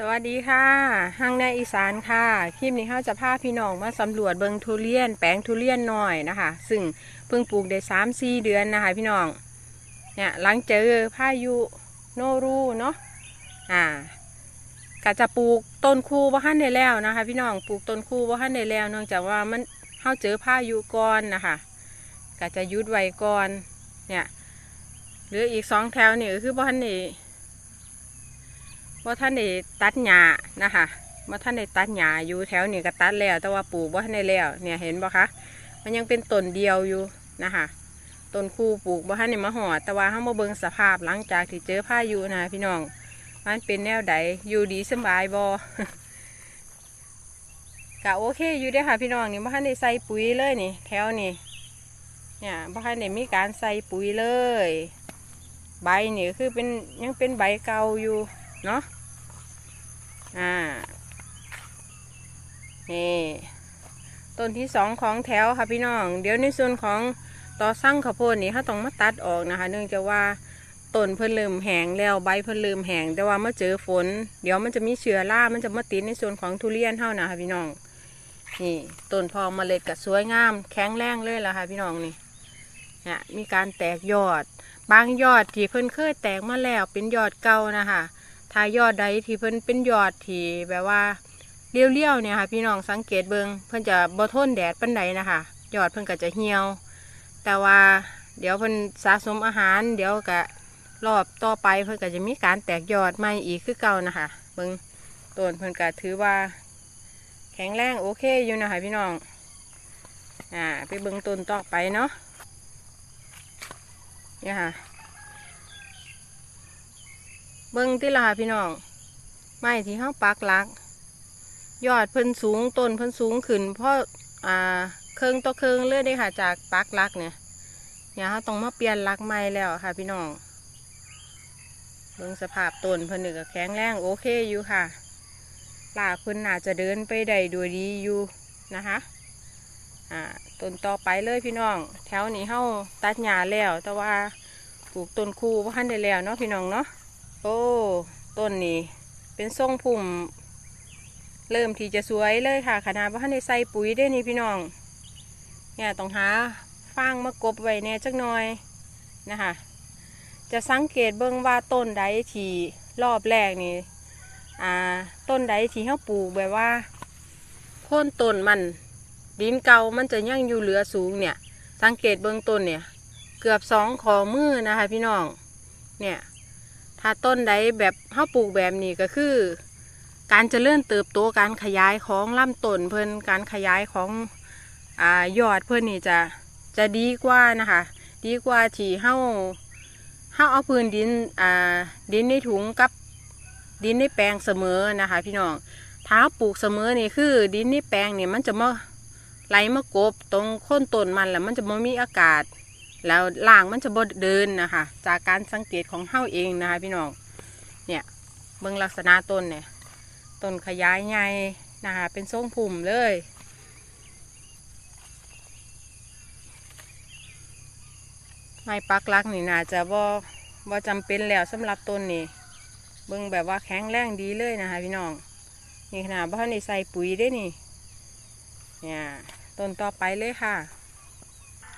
สวัสดีค่ะห้างในอีสานค่ะ คลิปนี้เขาจะพาพี่น้องมาสำรวจเบิงทุเรียน แปลงทุเรียนหน่อยนะคะ ซึ่งเพิ่งปลูกได้สามสี่เดือนนะคะ พี่น้อง เนี่ยหลังเจอพายุโนรูเนาะ อ่าก็จะปลูกต้นคูว่หันได้แล้วนะคะ พี่น้อง ปลูกต้นคูว่หันได้แล้ว เนื่องจากว่ามันเขาเจอพายุก่อนนะคะก็จะยุดไว้ก่อน เนี่ย เหลืออีกสองแถวนี่ก็คือว่าขั้นนี้ ว่าท่านได้ตัดหญ้านะคะว่าท่านได้ตัดหญ้าอยู่แถวนี้ก็ตัดแล้ว แต่ว่าปลูกว่าท่านได้แล้ว เนี่ยเห็นปะคะมันยังเป็นต้นเดียวอยู่นะคะต้นคู่ปลูกว่าท่านได้มาหอดแต่ว่าเขามาเบิ่งสภาพหลังจากที่เจอพายุนะพี่น้องมันเป็นแนวใดอยู่ดีสบายบกะโอเคอยู่เด้ค่ะพี่น้องนี่ว่าท่านได้ใส่ปุ๋ยเลยนี่ แถวนี่เนี่ยว่าท่านได้มีการใส่ปุ๋ยเลย ใบนี่คือเป็นยังเป็นใบเก่าอยู่เนาะ อ่า นี่ ต้นที่สองของแถวค่ะพี่น้อง เดี๋ยวในส่วนของต่อสั่งข้าวโพดนี่เขาต้องมาตัดออกนะคะ เนื่องจากว่าต้นเพิ่นเริ่มแหงแล้วใบเพิ่นเริ่มแหงแต่ว่าเมื่อเจอฝน เดี๋ยวมันจะมีเชื้อรา มันจะมาติดในส่วนของทุเรียนเท่านะคะพี่น้อง นี่ต้นพอเมล็ดก็สวยงาม แข็งแรงเลยล่ะค่ะพี่น้องนี่เนี่ยมีการแตกยอด บางยอดที่เพิ่นเคยแตกมาแล้วเป็นยอดเก่านะคะ ถ้ายอดใดที่เพิ่นเป็นยอดที่แบบว่าเลี้ยวๆเนี่ยค่ะ พี่น้องสังเกตเบิงเพิ่นจะบ่ทนแดดปานใดนะคะยอดเพิ่นก็จะเหี่ยว แต่ว่าเดี๋ยวเพิ่นสะสมอาหาร เดี๋ยวก็รอบต่อไปเพิ่นก็จะมีการแตกยอดใหม่อีกคือเก่านะคะเบิงต้นเพิ่นก็ถือว่า แข็งแรงโอเคอยู่นะคะพี่น้องอ่าไปเบิงต้นต่อไปเนาะเนี่ยค่ะ เบิ้งที่ละพี่น้อง ไม้ที่เขาปักลัก ยอดเพิ่นสูงต้นเพิ่นสูงขึ้นเพราะอ่าเครื่องต่อเครื่องเลื่อยได้ค่ะจากปักลักเนี่ยเนี่ยเขาต้องมาเปลี่ยนลักใหม่แล้วค่ะ พี่น้องเบิ้งสภาพต้นเพิ่นนี่ก็แข็งแรงโอเคอยู่ค่ะลาเพิ่นน่าจะเดินไปได้ดยดีอยู่นะคะอ่าต้นต่อไปเลยพี่น้อง แถวนี้เข้าตัดหญ้าแล้ว แต่ว่าปลูกต้นคูว่าทันได้แล้วเนาะพี่น้องเนาะ โอ้ต้นนี้ เป็นทรงพุ่มเริ่มที่จะสวยเลยค่ะขนาดว่าท่านได้ใส่ปุ๋ยได้นี่พี่น้อง เนี่ยต้องหาฟางมากบไว้แน่จักหน่อยนะคะ จะสังเกตเบิ่งว่าต้นใดที่รอบแรกนี่อ่าต้นใดที่เขาปลูกแบบว่าโค่นต้นมันดินเก่ามันจะยังอยู่เหลือสูงเนี่ย สังเกตเบื้องต้นเนี่ย เกือบสองขอมือนะคะพี่น้องเนี่ย ถ้าต้นใดแบบเขาปลูกแบบนี้ก็คือ การเจริญเติบโตการขยายของลำต้นเพิ่นการขยายของอ่ายอดเพิ่นนี่จะจะดีกว่านะคะ ดีกว่าที่เฮาเฮาเอาพื้นดินอ่าดินในถุงกับดินในแปลงเสมอนะคะพี่น้องถ้าปลูกเสมอนี่คือ ดินในแปลงนี่มันจะมาไหลมากบตรงโค่นต้นมันแล้วมันจะไม่มีอากาศ แล้วล่างมันจะบดเดินนะคะ จากการสังเกตของเฮ้าเองนะคะ พี่น้องเนี่ยเบื้องลักษณะต้นเนี่ยต้นขยายใหญ่นะคะเป็นทรงผุ่มเลยไม้ปักลักนี่น่าจะบ่บ่จำเป็นแล้วสำหรับต้นนี่เบิ่งแบบว่าแข็งแรงดีเลยนะคะพี่น้องนี่ขนาดบ้านในใส่ปุ๋ยได้นี่เนี่ยต้นต่อไปเลยค่ะ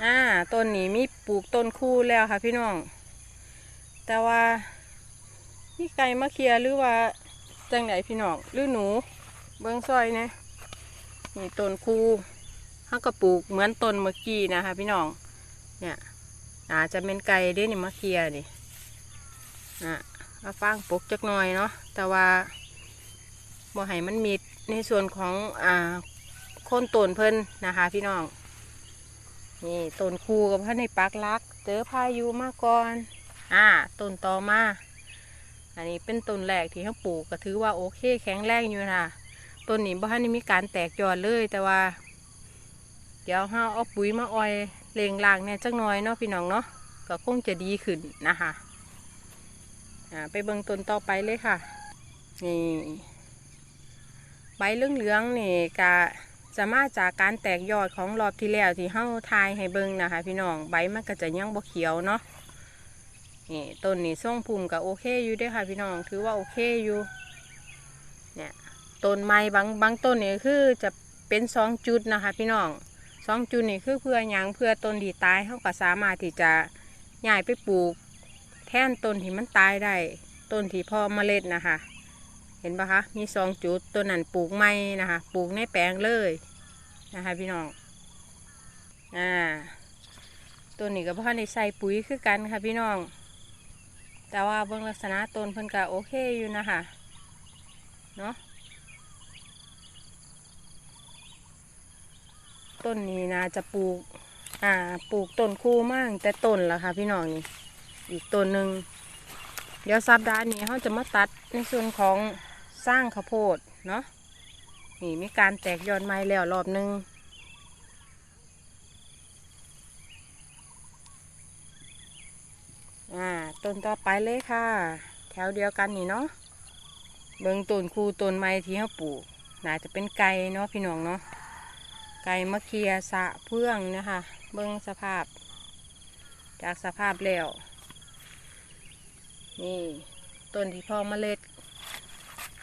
อ่าต้นนี้มีปลูกต้นคู่แล้วค่ะพี่น้อง แต่ว่ามีไก่มาเคลียหรือว่าจังไหนพี่น้องหรือหนูเบิ้องซอยเนี่ยนี่ต้นคู่เขาก็ปลูกเหมือนต้นเมื่อกี้นะคะพี่น้อง เนี่ย อาจจะเป็นไก่ด้นี่มาเคลียนี่อะมาฟางปลูกจักหน่อยเนาะแต่ว่าบ่ให้มันมีในส่วนของอ่าโคนต้นเพิ่นนะคะพี่น้อง นี่ต้นคูกับพระในปักลัก เจอพายุมาก่อน อ่าต้นต่อมา อันนี้เป็นต้นแรกที่เขาปลูกก็ถือว่าโอเค แข็งแรงอยู่นะต้นนี้บ้านนี้มีการแตกยอดเลยแต่ว่า เดี๋ยวเราเอาปุ๋ยมาออยเลงลางเนี่ยจักน่อยเนาะพี่น้องเนาะก็คงจะดีขึ้นนะคะอ่าไปเบิ่งต้นต่อไปเลยค่ะนี่ใบเหลืองๆนี่กะ จะมาจากการแตกยอดของรอบที่แล้วที่เฮ้าทายให้เบิ่งนะคะ พี่น้องใบมันก็จะยังบ่เขียวเนาะนี่ต้นนี่ส่งพุ่มก็โอเคอยู่ด้วยค่ะ พี่น้องถือว่าโอเคอยู่เนี่ยต้นไม้บางบางต้นนี่คือจะเป็นสองจุดนะคะ พี่น้องสองจุดนี่คือเพื่อหยังเพื่อต้นที่ตายเขาก็สามารถที่จะย้ายไปปลูก แทนต้นที่มันตายได้ต้นที่พอเมล็ดนะคะ เห็นปะคะ มีสองจุดต้นนั้นปลูกไม่นะคะ ปลูกในแปลงเลยนะคะพี่น้อง อ่าต้นนี้ก็พ่อในใส่ปุ๋ยคือกันค่ะพี่น้อง แต่ว่าเบื้องลักษณะต้นเพิ่นก็โอเคอยู่นะคะ เนาะต้นนี้นะจะปลูก อ่า ปลูกต้นคู่มากแต่ต้นละค่ะพี่น้องนี่ อีกต้นหนึ่งเดี๋ยวสัปดาห์นี้เขาจะมาตัดในส่วนของ สร้างข้าวโพดเนาะนี่มีการแตกยอดไม้แล้วรอบหนึงอ่าต้นต่อไปเลยค่ะ แถวเดียวกันนี่เนาะเบิงต้นคูต้นไม้ที่เขาปลูกน่าจะเป็นไก่เนาะพี่น้องเนาะไก่มะเขียสะเพื่องนะคะ เบิงสภาพ จากสภาพแล้ว นี่ต้นที่พอเมล็ด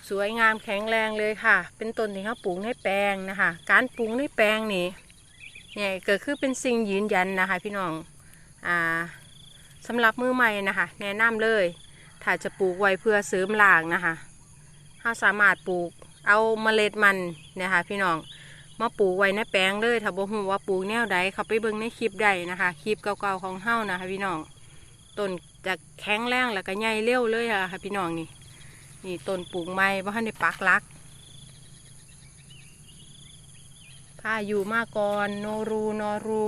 สวยงามแข็งแรงเลยค่ะ เป็นต้นที่เขาปลูกในแปลงนะคะ การปลูกในแปลงนี่เนี่ยเกิดขึ้นเป็นสิ่งยืนยันนะคะ พี่น้องอ่าสำหรับมือใหม่นะคะ แนะนำเลย ถ้าจะปลูกไว้เพื่อเสริมรากนะคะเราสามารถปลูกเอาเมล็ดมันนะคะ พี่น้องมาปลูกไว้ในแปลงเลยถ้าบ่ฮู้ว่าปลูกแนวใดเขาไปเบิ่งในคลิปใดนะคะ คลิปเก่าๆของเฮานะคะ พี่น้องต้นจะแข็งแรงแล้วก็ใหญ่เร็วเลยค่ะพี่น้องนี่ นี่ต้นปลูกไม้บ่ทันได้ปักลักพาอยู่มาก่อนโนรูนอรู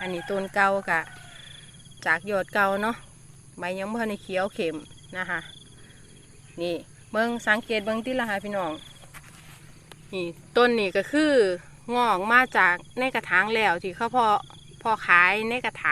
อันนี้ต้นเก่ากะ จากยอดเก่าเนาะใบยังบ่ทันเขียวเข็มนะคะนี่เบิ่งสังเกตเบิ่งที่ละค่ะพี่น้องนี่ต้นนี่ก็คืองอกมาจากในกระถางแล้วที่เขาพอพอขายในกระถาง